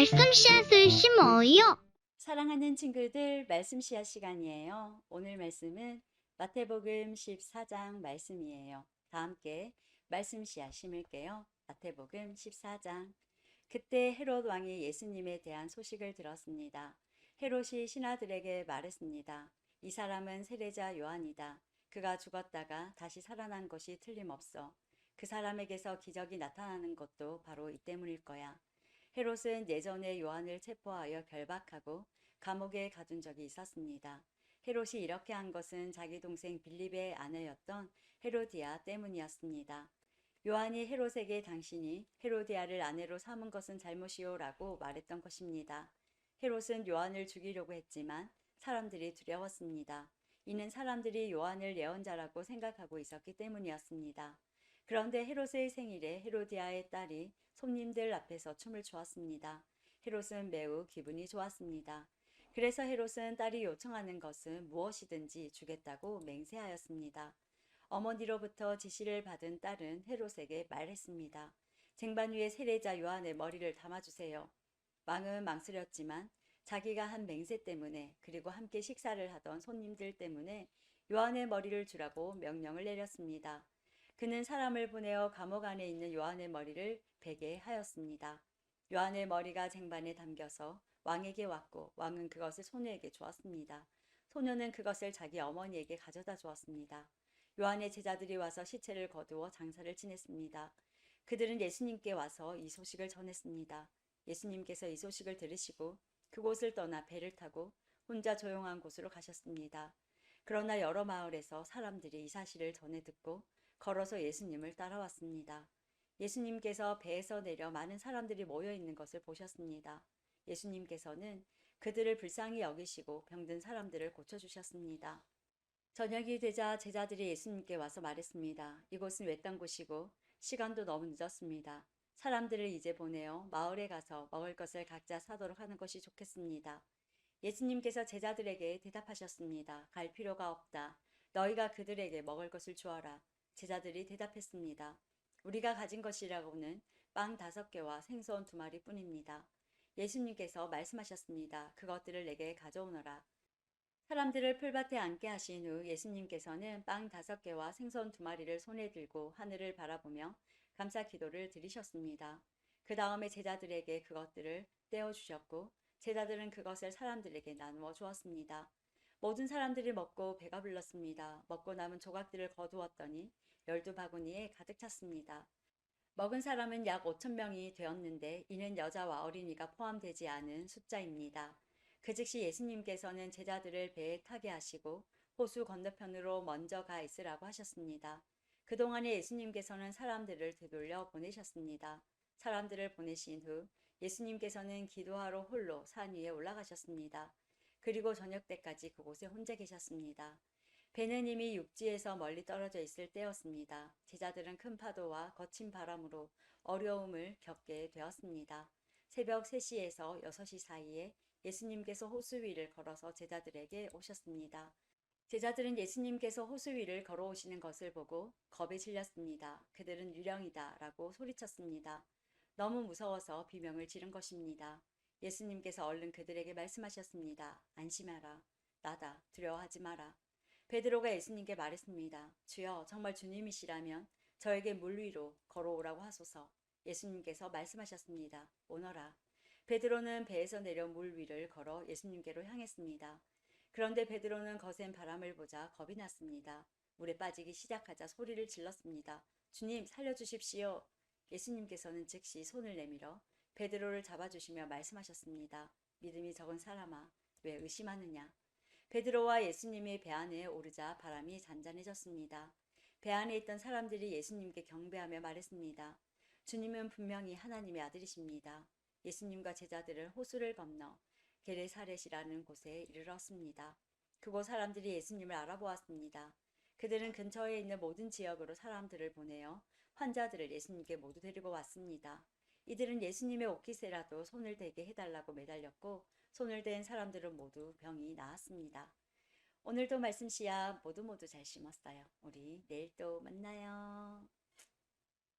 말씀 씨앗을 심어요. 사랑하는 친구들, 말씀 씨앗 시간이에요. 오늘 말씀은 마태복음 14장 말씀이에요. 다 함께 말씀 씨앗 심을게요. 마태복음 14장. 그때 헤롯 왕이 예수님에 대한 소식을 들었습니다. 헤롯이 신하들에게 말했습니다. 이 사람은 세례자 요한이다. 그가 죽었다가 다시 살아난 것이 틀림없어. 그 사람에게서 기적이 나타나는 것도 바로 이 때문일 거야. 헤롯은 예전에 요한을 체포하여 결박하고 감옥에 가둔 적이 있었습니다. 헤롯이 이렇게 한 것은 자기 동생 빌립의 아내였던 헤로디아 때문이었습니다. 요한이 헤롯에게 당신이 헤로디아를 아내로 삼은 것은 잘못이요 라고 말했던 것입니다. 헤롯은 요한을 죽이려고 했지만 사람들이 두려웠습니다. 이는 사람들이 요한을 예언자라고 생각하고 있었기 때문이었습니다. 그런데 헤롯의 생일에 헤로디아의 딸이 손님들 앞에서 춤을 추었습니다. 헤롯은 매우 기분이 좋았습니다. 그래서 헤롯은 딸이 요청하는 것은 무엇이든지 주겠다고 맹세하였습니다. 어머니로부터 지시를 받은 딸은 헤롯에게 말했습니다. 쟁반 위에 세례자 요한의 머리를 담아주세요. 왕은 망설였지만 자기가 한 맹세 때문에 그리고 함께 식사를 하던 손님들 때문에 요한의 머리를 주라고 명령을 내렸습니다. 그는 사람을 보내어 감옥 안에 있는 요한의 머리를 베게 하였습니다. 요한의 머리가 쟁반에 담겨서 왕에게 왔고 왕은 그것을 소녀에게 주었습니다. 소녀는 그것을 자기 어머니에게 가져다 주었습니다. 요한의 제자들이 와서 시체를 거두어 장사를 지냈습니다. 그들은 예수님께 와서 이 소식을 전했습니다. 예수님께서 이 소식을 들으시고 그곳을 떠나 배를 타고 혼자 조용한 곳으로 가셨습니다. 그러나 여러 마을에서 사람들이 이 사실을 전해 듣고 걸어서 예수님을 따라왔습니다. 예수님께서 배에서 내려 많은 사람들이 모여 있는 것을 보셨습니다. 예수님께서는 그들을 불쌍히 여기시고 병든 사람들을 고쳐주셨습니다. 저녁이 되자 제자들이 예수님께 와서 말했습니다. 이곳은 외딴 곳이고 시간도 너무 늦었습니다. 사람들을 이제 보내어 마을에 가서 먹을 것을 각자 사도록 하는 것이 좋겠습니다. 예수님께서 제자들에게 대답하셨습니다. 갈 필요가 없다. 너희가 그들에게 먹을 것을 주어라. 제자들이 대답했습니다. 우리가 가진 것이라고는 빵 다섯 개와 생선 두 마리 뿐입니다. 예수님께서 말씀하셨습니다. 그것들을 내게 가져오너라. 사람들을 풀밭에 앉게 하신 후 예수님께서는 빵 다섯 개와 생선 두 마리를 손에 들고 하늘을 바라보며 감사 기도를 드리셨습니다. 그 다음에 제자들에게 그것들을 떼어 주셨고 제자들은 그것을 사람들에게 나누어 주었습니다. 모든 사람들이 먹고 배가 불렀습니다. 먹고 남은 조각들을 거두었더니 열두 바구니에 가득 찼습니다. 먹은 사람은 약 5천 명이 되었는데 이는 여자와 어린이가 포함되지 않은 숫자입니다. 그 즉시 예수님께서는 제자들을 배에 타게 하시고 호수 건너편으로 먼저 가 있으라고 하셨습니다. 그동안에 예수님께서는 사람들을 되돌려 보내셨습니다. 사람들을 보내신 후 예수님께서는 기도하러 홀로 산 위에 올라가셨습니다. 그리고 저녁 때까지 그곳에 혼자 계셨습니다. 배는 이미 육지에서 멀리 떨어져 있을 때였습니다. 제자들은 큰 파도와 거친 바람으로 어려움을 겪게 되었습니다. 새벽 3시에서 6시 사이에 예수님께서 호수 위를 걸어서 제자들에게 오셨습니다. 제자들은 예수님께서 호수 위를 걸어오시는 것을 보고 겁에 질렸습니다. 그들은 유령이다 라고 소리쳤습니다. 너무 무서워서 비명을 지른 것입니다. 예수님께서 얼른 그들에게 말씀하셨습니다. 안심하라. 나다. 두려워하지 마라. 베드로가 예수님께 말했습니다. 주여, 정말 주님이시라면 저에게 물 위로 걸어오라고 하소서. 예수님께서 말씀하셨습니다. 오너라. 베드로는 배에서 내려 물 위를 걸어 예수님께로 향했습니다. 그런데 베드로는 거센 바람을 보자 겁이 났습니다. 물에 빠지기 시작하자 소리를 질렀습니다. 주님, 살려주십시오. 예수님께서는 즉시 손을 내밀어 베드로를 잡아주시며 말씀하셨습니다. 믿음이 적은 사람아, 왜 의심하느냐? 베드로와 예수님이 배 안에 오르자 바람이 잔잔해졌습니다. 배 안에 있던 사람들이 예수님께 경배하며 말했습니다. 주님은 분명히 하나님의 아들이십니다. 예수님과 제자들은 호수를 건너 게레사렛이라는 곳에 이르렀습니다. 그곳 사람들이 예수님을 알아보았습니다. 그들은 근처에 있는 모든 지역으로 사람들을 보내어 환자들을 예수님께 모두 데리고 왔습니다. 이들은 예수님의 옷깃에라도 손을 대게 해달라고 매달렸고 손을 댄 사람들은 모두 병이 나았습니다. 오늘도 말씀 씨앗 모두 모두 잘 심었어요. 우리 내일 또 만나요.